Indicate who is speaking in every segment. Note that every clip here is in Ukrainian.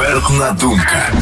Speaker 1: Експертна думка.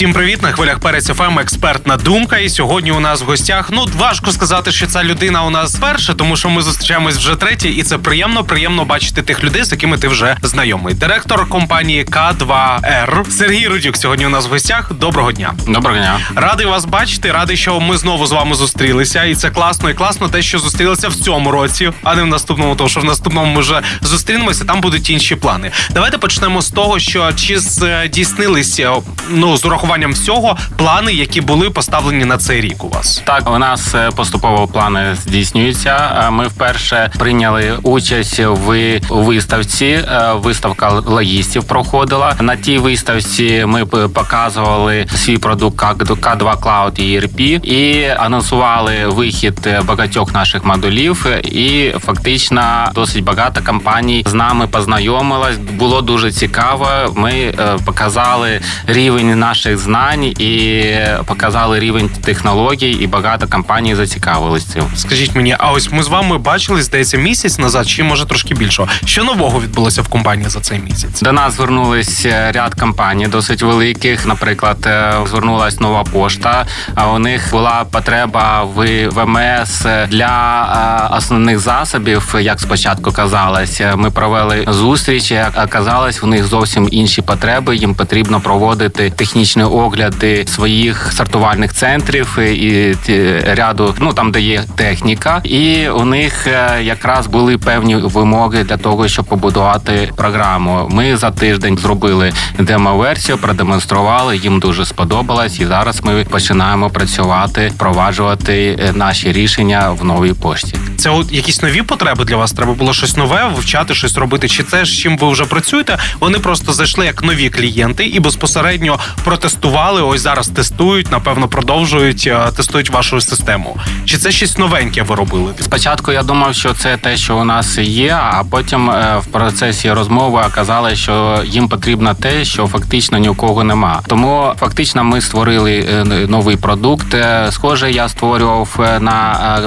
Speaker 2: Всім привіт на хвилях Перець ФМ, експертна думка. І сьогодні у нас в гостях. Ну важко сказати, що ця людина у нас перша, тому що ми зустрічаємось вже третє, і це приємно, приємно бачити тих людей, з якими ти вже знайомий. Директор компанії К2Р Сергій Рудюк сьогодні у нас в гостях. Доброго дня.
Speaker 3: Доброго дня.
Speaker 2: Радий вас бачити, радий, що ми знову з вами зустрілися, і це класно і класно, те, що зустрілися в цьому році, а не в наступному, тому що в наступному ми вже зустрінемося. Там будуть інші плани. Давайте почнемо з того, що чи здійснилися ну з урахуванням всього плани, які були поставлені на цей рік у вас.
Speaker 3: Так, у нас е, поступово плани здійснюються. Е, Ми вперше прийняли участь в виставці. Е, Виставка логістів проходила. На тій виставці ми показували свій продукт К2 Cloud ERP і анонсували вихід багатьох наших модулів. І фактично досить багато компаній з нами познайомилась. Було дуже цікаво. Ми показали рівень наших знань і показали рівень технологій, і багато компаній зацікавились цим.
Speaker 2: Скажіть мені, а ось ми з вами бачили, здається, місяць назад, чи може трошки більше. Що нового відбулося в компанії за цей місяць?
Speaker 3: До нас звернулись е, ряд компаній досить великих. Наприклад, е, звернулась нова пошта. А у них була потреба в ВМС для е, основних засобів. Як спочатку казалось, ми провели зустріч. як Оказалось, у них зовсім інші потреби. Їм потрібно проводити технічні огляди своїх сортувальних центрів і ряду, ну там де є техніка, і у них е, якраз були певні вимоги для того, щоб побудувати програму. Ми за тиждень зробили демо-версію, продемонстрували. Їм дуже сподобалось, і зараз ми починаємо працювати, впроваджувати е, наші рішення в новій пошті.
Speaker 2: Це от якісь нові потреби для вас? Треба було щось нове вивчати, щось робити. Чи це з чим ви вже працюєте? Вони просто зайшли як нові клієнти і безпосередньо протестували. Ось зараз тестують, напевно, продовжують е, тестують вашу систему. Чи це щось новеньке ви робили?
Speaker 3: Спочатку я думав, що це те, що у нас є, а потім е, в процесі розмови оказалось, що їм потрібно те, що фактично ні у кого нема. Тому фактично ми створили е, новий продукт. Схоже, я створював на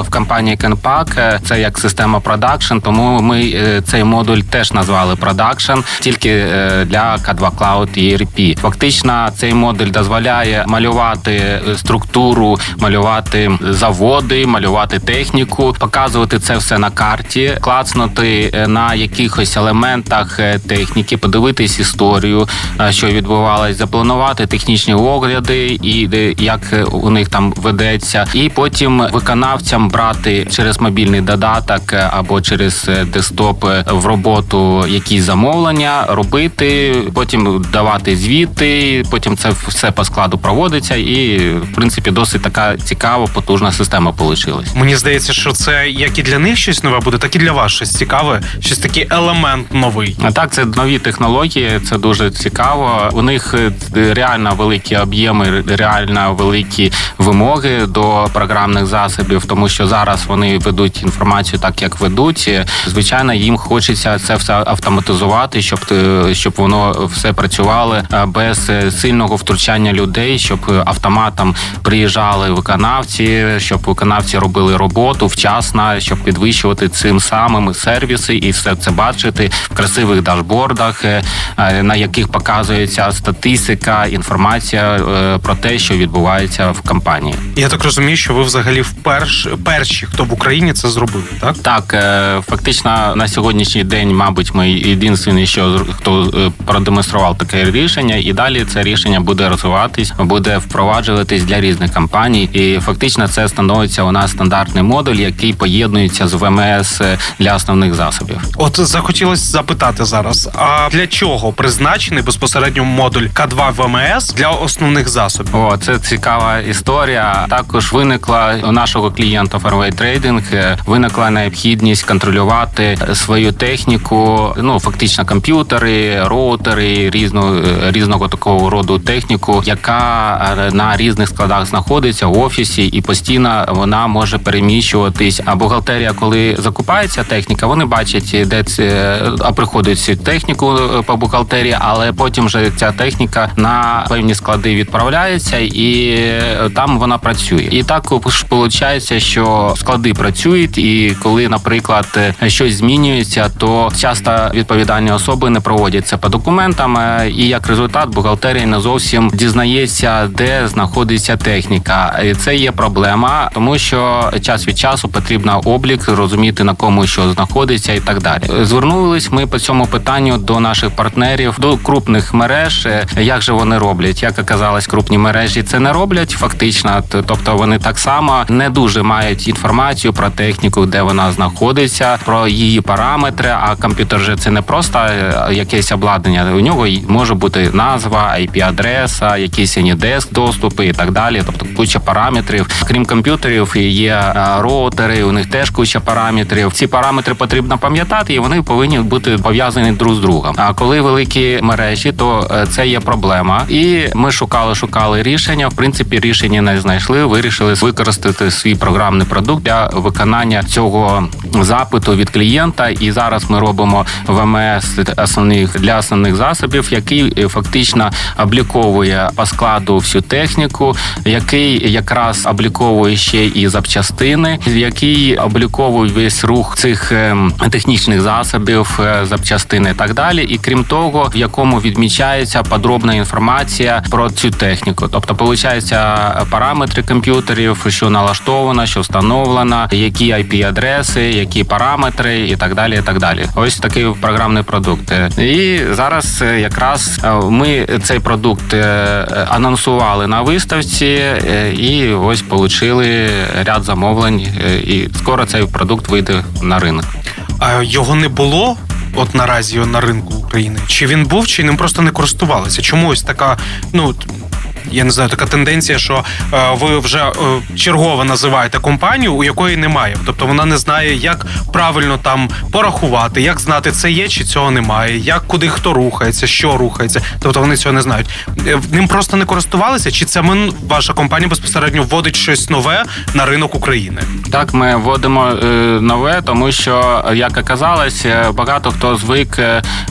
Speaker 3: в компанії Kenpack. Е, Це як система продакшн. Тому ми е, цей модуль теж назвали продакшн, тільки е, для K2 Cloud ERP. Фактично, цей модуль дозволяє малювати е, структуру, малювати заводи, малювати техніку, показувати це все на карті, клацнути на якихось елементах техніки, подивитись історію, що відбувалось, запланувати технічні огляди і як у них там ведеться, і потім виконавцям брати через мобільний додаток е, або через е, десктоп е, в роботу якісь замовлення, робити, потім давати звіти, потім це все по складу проводиться, і в принципі досить така цікава, потужна система вийшла.
Speaker 2: Мені здається, що це як і для них щось нове буде, так і для вас щось цікаве, щось такий елемент новий.
Speaker 3: А Так, це нові технології, це дуже цікаво. У них реально великі об'єми, реально великі вимоги до програмних засобів, тому що зараз вони ведуть інформацію так, як ведуть. Звичайно, їм хочеться це все автоматизувати, щоб е, щоб воно все працювало е, без е, сильного втручання людей, щоб автоматом приїжджали виконавці, щоб виконавці робили роботу вчасно, щоб підвищувати цим самим сервіси і все це бачити в красивих дашбордах, на яких показується статистика, інформація про те, що відбувається в компанії.
Speaker 2: Я так розумію, що ви взагалі вперше перші, хто в Україні це зробили, так?
Speaker 3: Так, е, фактично на сьогоднішній день, мабуть, ми єдиний, що хто е, продемонстрував таке рішення, і далі це рішення буде розвиватись, буде впроваджуватись для різних компаній. І фактично це становиться у нас стандартний модуль, який поєднується з ВМС для основних засобів.
Speaker 2: От захотілося запитати зараз: а для чого призначений безпосередньо модуль К2 ВМС для основних засобів?
Speaker 3: О, це цікава історія. Також виникла у нашого клієнта Fairway Trading е, виникла необхідність контролювати свою техніку. Ну фактично комп'ютери, роутери, різного різного такого роду техніку, яка е, на різних складах знаходиться в офісі, і постійно вона може переміщуватись. А бухгалтерія, коли закупається техніка, вони бачать, де це приходить цю техніку е, по бухгалтерії, але потім вже ця техніка на певні склади відправляється, і е, там вона працює. І так виходить, що склади працюють, роблять. І коли, наприклад, щось змінюється, то часто відповідальні особи не проводять це по документам, е, і як результат бухгалтерія не зовсім дізнається, де знаходиться техніка. І це є проблема, тому що час від часу потрібно облік, розуміти на кому що знаходиться, і так далі. Звернулись ми по цьому питанню до наших партнерів, до крупних мереж. Е, Як же вони роблять? Як оказалось, крупні мережі це не роблять фактично. Тобто вони так само не дуже мають інформацію про техніку, де вона знаходиться, про її параметри. А комп'ютер же це не просто е, якесь обладнання. У нього може бути назва, IP-адреса, якісь AnyDesk доступи і так далі. Тобто куча параметрів. Крім комп'ютерів, є е, роутери. У них теж куча параметрів. Ці параметри потрібно пам'ятати, і вони повинні бути пов'язані друг з другом. А коли великі мережі, то е, це є проблема. І ми шукали, шукали рішення. В принципі, рішення не знайшли. Вирішили використати свій програмний продукт для виконання цього запиту від клієнта. І зараз ми робимо ВМС основних для основних засобів, який фактично обліковує по складу всю техніку, який якраз обліковує ще і запчастини, який обліковує весь рух цих ем, технічних засобів, е, запчастин і так далі. І крім того, в якому відмічається подробна інформація про цю техніку. Тобто, виходить, параметри комп'ютерів, що налаштовано, що встановлено, які IP-адреси, які параметри і так далі. І так далі. Ось такий програмний продукт. І зараз е, якраз е, ми цей продукт е, анонсували на виставці, і ось отримали ряд замовлень. І скоро цей продукт вийде на ринок.
Speaker 2: А його не було от наразі на ринку України? Чи він був, чи ним просто не користувалися? Чому ось така, ну. Я не знаю, така тенденція, що е, ви вже е, чергово називаєте компанію, у якої немає. Тобто вона не знає, як правильно там порахувати, як знати, це є чи цього немає, як куди хто рухається, що рухається. Тобто вони цього не знають. Е, Ним просто не користувалися, чи це ми, ваша компанія безпосередньо вводить щось нове на ринок України?
Speaker 3: Так, ми вводимо е, нове, тому що, як оказалось, багато хто звик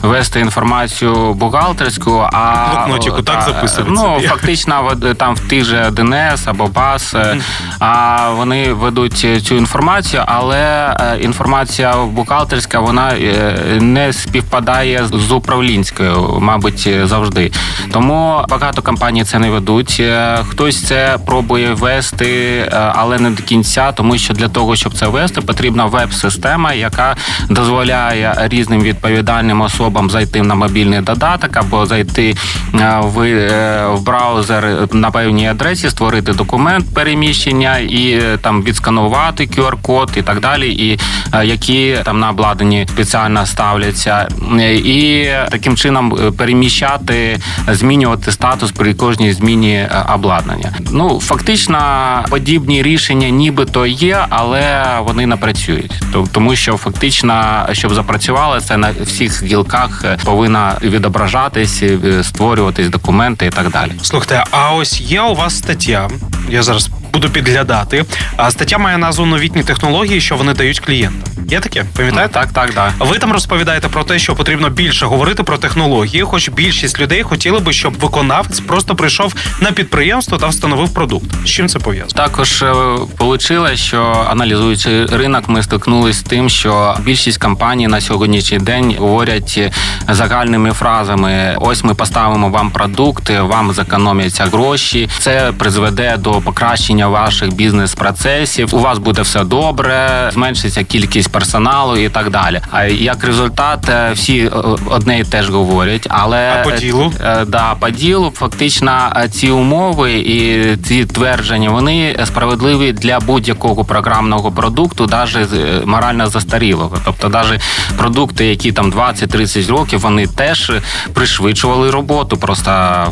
Speaker 3: вести інформацію бухгалтерську, а
Speaker 2: Блокнотику, так,
Speaker 3: та,
Speaker 2: записувати
Speaker 3: Ну фактично, в- там в тих же ДНС або БАС, е, а вони ведуть цю інформацію, але е, інформація бухгалтерська вона е, не співпадає з управлінською, мабуть, завжди. Тому багато компаній це не ведуть. Хтось це пробує вести, але не до кінця, тому що для того, щоб це вести, потрібна веб-система, яка дозволяє різним відповідальним особам зайти на мобільний додаток або зайти в браузер на певній адресі, створити документ переміщення і е, там відсканувати QR-код і так далі, і е, які там на обладнанні спеціально ставляться, Е, і таким чином е, переміщати, змінювати статус при кожній зміні е, обладнання. Ну фактично подібні рішення, нібито є, але вони не працюють. Тому що фактично, щоб запрацювали, це на всіх гілках е, повинна відображатись, е, створюватись документи і так далі.
Speaker 2: Слухайте, а ось є у вас стаття. Я зараз буду підглядати. А стаття має назву новітні технології, що вони дають клієнтам. Є таке? Пам'ятаєте?
Speaker 3: Так, так, так.
Speaker 2: Ви там розповідаєте про те, що потрібно більше говорити про технології, хоч більшість людей хотіли би, щоб виконавець просто прийшов на підприємство та встановив продукт. З чим це пов'язано?
Speaker 3: Також вийшло, що аналізуючи ринок, ми стикнулися з тим, що більшість компаній на сьогоднішній день говорять е, загальними фразами: ось ми поставимо вам продукт, вам зекономляться гроші. Це призведе до покращення ваших бізнес-процесів. У вас буде все добре, зменшиться кількість персоналу і так далі. А як результат, е, всі е, одне і те ж говорять, але
Speaker 2: А по ділу?
Speaker 3: Е, Да, по ділу фактично ці умови і ці твердження вони справедливі для будь-якого програмного продукту, навіть морально застарілого. Тобто, навіть продукти, які там 20-30 років, вони теж пришвидшували роботу просто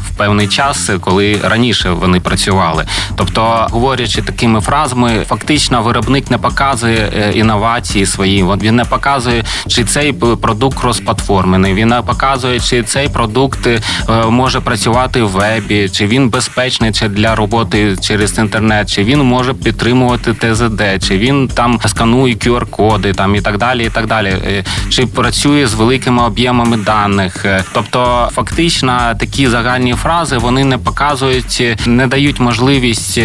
Speaker 3: в певний час, коли раніше вони працювали. Тобто, говорячи такими фразами, фактично виробник не показує е, інновації свої. Він не показує, чи цей продукт кросплатформений, він не показує, чи цей продукт може працювати в вебі, чи він безпечний чи для роботи через інтернет, чи він може підтримувати ТЗД, чи він там сканує QR-коди там і так далі. І так далі, Е, чи працює з великими об'ємами даних. Е, Тобто, фактично, такі загальні фрази вони не показують, не дають можливість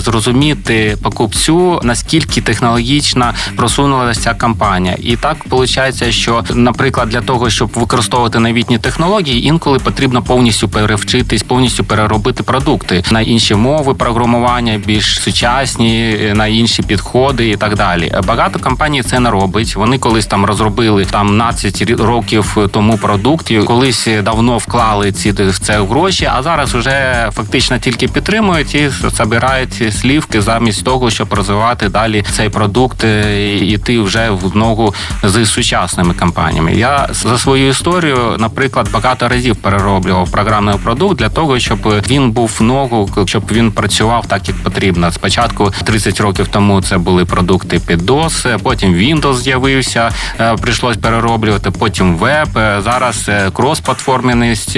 Speaker 3: зрозуміти покупцю, наскільки технологічно просунулася ця компанія. І так виходить, що, наприклад, для того, щоб використовувати новітні технології, інколи потрібно повністю перевчитись, повністю переробити продукти на інші мови програмування, більш сучасні, на інші підходи і так далі. Багато компаній це не робить. Вони колись там розробили там 12 років тому продукт, і колись давно вклали ці в це гроші, а зараз вже фактично тільки підтримують і забирають слівки замість того, щоб розвивати далі цей продукт е, і йти вже в ногу з сучасними компаніями. Я за свою історію, наприклад, багато разів перероблював програмний продукт для того, щоб він був в ногу, щоб він працював так, як потрібно. Спочатку 30 років тому це були продукти під DOS, потім Windows з'явився, е, прийшлось перероблювати. Потім веб. Е, Зараз крос-платформеність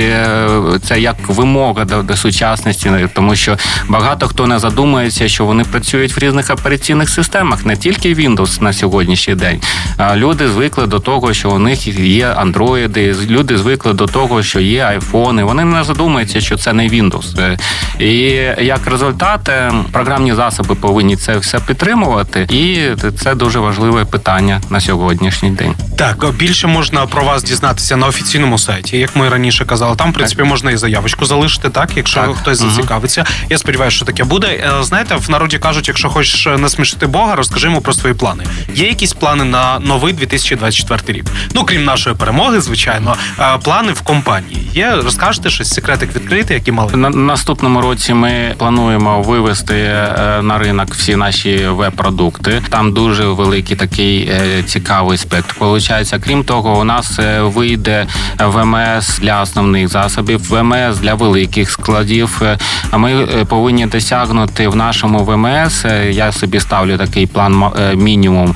Speaker 3: це як вимога до, до сучасності, тому що багато хто не задумується, що вони працюють в різних операційних системах, не тільки Windows на сьогоднішній день. А Люди звикли до того, що у них є андроїди, люди звикли до того, що є айфони. Вони не задумуються, що це не Windows. Е, І як результат, е, програмні засоби повинні це все підтримувати, і це дуже важливе питання на сьогоднішній день.
Speaker 2: Так, більше можна про вас дізнатися на офіційному сайті, як ми раніше казали. Там, в принципі, можна і заявочку залишити, так, якщо
Speaker 3: Так.
Speaker 2: хтось зацікавиться. Я сподіваюся, що таке буде. Е, Знаєте, в народі кажуть, якщо хочеш насмішити Бога, розкажи йому про свої плани. Є якісь плани на новий 2024 рік? Ну, крім нашої перемоги, звичайно, е, плани в компанії. Є, розкажете щось, секретик відкрити, які мали?
Speaker 3: На наступному році ми плануємо вивести е, на ринок всі наші веб-продукти. Там дуже великий такий е, цікавий спектр. Получається, крім того, у нас е, вийде ВМС для основних засобів, ВМС для великих складів. Е, А ми е, повинні досягнути в нашому ВМС. е, Я собі ставлю такий план е, мінімум.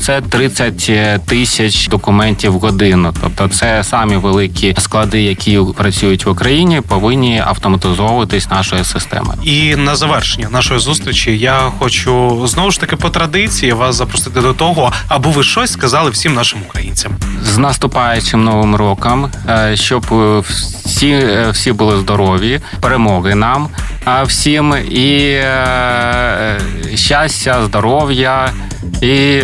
Speaker 3: Це 30 тисяч документів в годину. Тобто, це самі великі склади, які працюють в Україні, повинні автоматизовуватись нашою системою.
Speaker 2: І на завершення нашої зустрічі я хочу знову ж таки по традиції вас запросити до того, аби ви щось сказали всім нашим українцям.
Speaker 3: З наступаючим новим роком, е, щоб е, всі, е, всі були здорові, перемоги нам е, всім і е, щастя, здоров'я і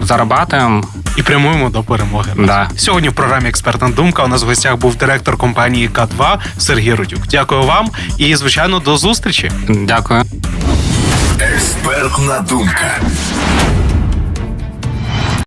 Speaker 3: зарабатуємо.
Speaker 2: І прямуємо до перемоги.
Speaker 3: Да.
Speaker 2: Сьогодні в програмі Експертна думка у нас в гостях був директор компанії К2 Сергій Рудюк. Дякую вам і звичайно до зустрічі.
Speaker 3: Дякую.
Speaker 1: Експертна думка.